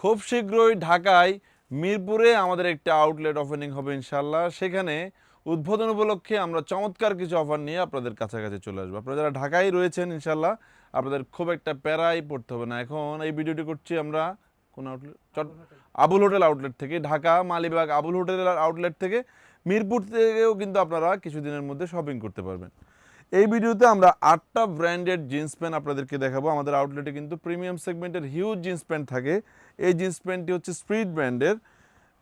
খুব শীঘ্রই ঢাকায় মিরপুরে আমাদের একটা আউটলেট ওপেনিং হবে ইনশাল্লাহ সেখানে উদ্বোধন উপলক্ষে আমরা চমৎকার কিছু অফার নিয়ে আপনাদের কাছাকাছি চলে আসব। আপনারা যারা ঢাকায় রয়েছেন ইনশাল্লাহ আপনাদের খুব একটা প্যারাই পড়তে হবে না। এখন এই ভিডিওটি করছি আমরা কোন আউটলেট চট, আবুল হোটেল আউটলেট থেকে, ঢাকা, মালিবাগ, আবুল হোটেল আউটলেট থেকে। মিরপুর থেকেও কিন্তু আপনারা কিছুদিনের মধ্যে শপিং করতে পারবেন। এই ভিডিওতে আমরা আটটা ব্র্যান্ডেড জিন্স প্যান্ট আপনাদেরকে দেখাবো। আমাদের আউটলেটে কিন্তু প্রিমিয়াম সেগমেন্টের হিউজ জিন্স প্যান্ট থাকে। এই জিন্স প্যান্টটি হচ্ছে স্প্রিড ব্র্যান্ডের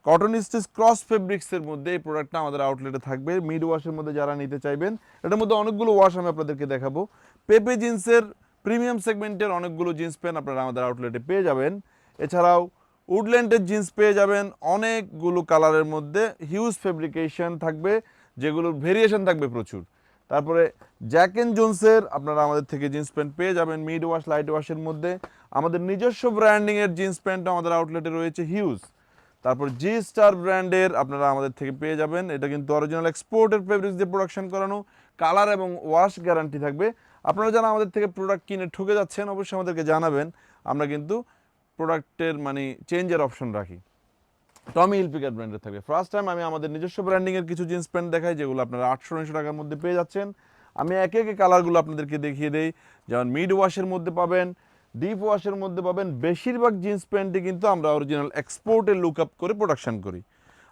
কটন স্টিচ ক্রস ফেব্রিক্সের মধ্যে এই প্রোডাক্টটা আমাদের আউটলেটে থাকবে। মিড ওয়াশের মধ্যে যারা নিতে চাইবেন, এটার মধ্যে অনেকগুলো ওয়াশ আমি আপনাদেরকে দেখাবো। পেপে জিন্সের প্রিমিয়াম সেগমেন্টের অনেকগুলো জিন্স প্যান্ট আপনারা আমাদের আউটলেটে পেয়ে যাবেন। এছাড়াও উডল্যান্ডের জিন্স পেয়ে যাবেন। অনেকগুলো কালারের মধ্যে হিউজ ফেব্রিকেশন থাকবে, যেগুলোর ভেরিয়েশন থাকবে প্রচুর। তারপরে জ্যাক এন্ড জোন্সের আপনারা আমাদের থেকে জিন্স প্যান্ট পেয়ে যাবেন মিড ওয়াশ লাইট ওয়াশের মধ্যে। আমাদের নিজস্ব ব্র্যান্ডিংয়ের জিন্স প্যান্টও আমাদের আউটলেটে রয়েছে হিউজ তারপর জি স্টার ব্র্যান্ডের আপনারা আমাদের থেকে পেয়ে যাবেন। এটা কিন্তু অরিজিনাল এক্সপোর্টের ফেব্রিক্স দিয়ে প্রোডাকশন করানো। কালার এবং ওয়াশ গ্যারান্টি থাকবে। আপনারা যারা আমাদের থেকে প্রোডাক্ট কিনে ঠকে যাচ্ছেন, অবশ্যই আমাদেরকে জানাবেন। আমরা কিন্তু প্রোডাক্টের মানে চেঞ্জের অপশন রাখি। টমি ইলপিকার ব্র্যান্ডের থাকবে। ফার্স্ট টাইম আমি আমাদের নিজস্ব ব্র্যান্ডিংয়ের কিছু জিন্স প্যান্ট দেখাই, যেগুলো আপনারা আটশো নয়শো টাকার মধ্যে পেয়ে যাচ্ছেন। আমি একে একে কালারগুলো আপনাদেরকে দেখিয়ে দেই। যেমন মিড ওয়াশের মধ্যে পাবেন ডিপ ওয়াশের মধ্যে পাবেন। বেশিরভাগ জিন্স প্যান্টই কিন্তু আমরা অরিজিনাল এক্সপোর্টে লুক আপ করে প্রোডাকশন করি।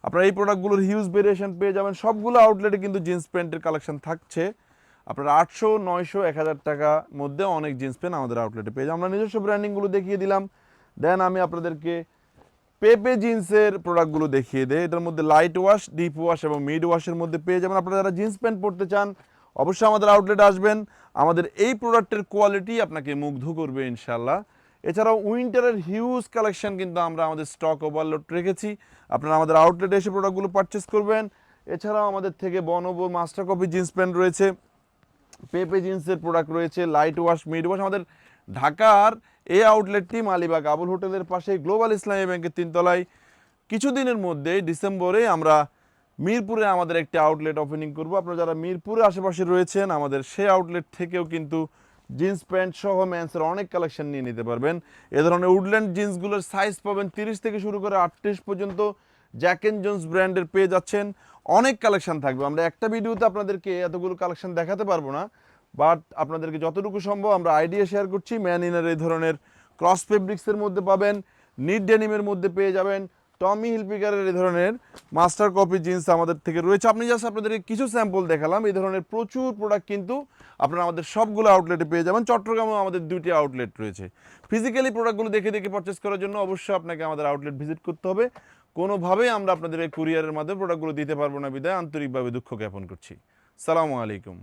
আপনারা এই প্রোডাক্টগুলোর হিউজ ভেরিয়েশন পেয়ে যাবেন। সবগুলো আউটলেটে কিন্তু জিন্স প্যান্টের কালেকশন থাকছে। আপনারা আটশো নয়শো এক হাজার টাকার মধ্যে অনেক জিন্স প্যান্ট আমাদের আউটলেটে পেয়ে যাবেন। আমরা নিজস্ব ব্র্যান্ডিংগুলো দেখিয়ে দিলাম। দেন আমি আপনাদেরকে পেপে জিন্সের প্রোডাক্টগুলো দেখিয়ে দেয়। এটার মধ্যে লাইট ওয়াশ ডিপ ওয়াশ এবং মিড ওয়াশের মধ্যে পেয়ে যাবেন। আপনারা যারা জিন্স প্যান্ট পরতে চান, অবশ্যই আমাদের আউটলেট আসবেন। আমাদের এই প্রোডাক্টের কোয়ালিটি আপনাকে মুগ্ধ করবে ইনশাল্লাহ এছাড়াও উইন্টারের হিউজ কালেকশন কিন্তু আমরা আমাদের স্টক ওভারলোড রেখেছি। আপনারা আমাদের আউটলেটে এসে প্রোডাক্টগুলো পারচেস করবেন। এছাড়াও আমাদের থেকে বনবো মাস্টার কপি জিন্স প্যান্ট রয়েছে। পেপে জিন্সের প্রোডাক্ট রয়েছে লাইট ওয়াশ মিড ওয়াশ আমাদের ঢাকার এই আউটলেটটি মালিবাগ আবুল হোটেলের পাশে গ্লোবাল ইসলামী ব্যাংকের তিনতলায়। কিছুদিনের মধ্যে ডিসেম্বরে আমরা মিরপুরে আমাদের একটি আউটলেট ওপেনিং করব। আপনারা যারা মিরপুরে আশেপাশে রয়েছেন, আমাদের সেই আউটলেট থেকেও কিন্তু জিন্স প্যান্ট সহ ম্যান্সের অনেক কালেকশন নিয়ে নিতে পারবেন। এ ধরনের উডল্যান্ড জিন্সগুলোর সাইজ পাবেন তিরিশ থেকে শুরু করে আটত্রিশ পর্যন্ত। জ্যাক এন্ড জোন্স ব্র্যান্ডের পেয়ে যাচ্ছেন। অনেক কালেকশন থাকবে। আমরা একটা ভিডিওতে আপনাদেরকে এতগুলো কালেকশন দেখাতে পারব না। বাট আপনাদেরকে যতটুকু সম্ভব আমরা আইডিয়া শেয়ার করছি ম্যান ইনার এই ধরনের ক্রস ফেব্রিক্সের মধ্যে পাবেন নিট ডেনিমের মধ্যে পেয়ে যাবেন টমি হিলপিকারের এই ধরনের মাস্টার কপি জিন্স আমাদের থেকে রয়েছে। আপনি জাস্ট আপনাদেরকে কিছু স্যাম্পল দেখালাম, এই ধরনের প্রচুর প্রোডাক্ট কিন্তু আপনারা আমাদের সবগুলো আউটলেটে পেয়ে যাবেন। চট্টগ্রামেও আমাদের দুইটি আউটলেট রয়েছে। ফিজিক্যালি প্রোডাক্টগুলো দেখে দেখে পারচেস করার জন্য অবশ্যই আপনাকে আমাদের আউটলেট ভিজিট করতে হবে। কোনোভাবেই আমরা আপনাদের এই কুরিয়ারের মাধ্যমে প্রোডাক্টগুলো দিতে পারব না বিদায়। আন্তরিকভাবে দুঃখ জ্ঞাপন করছি। সালামু আলাইকুম।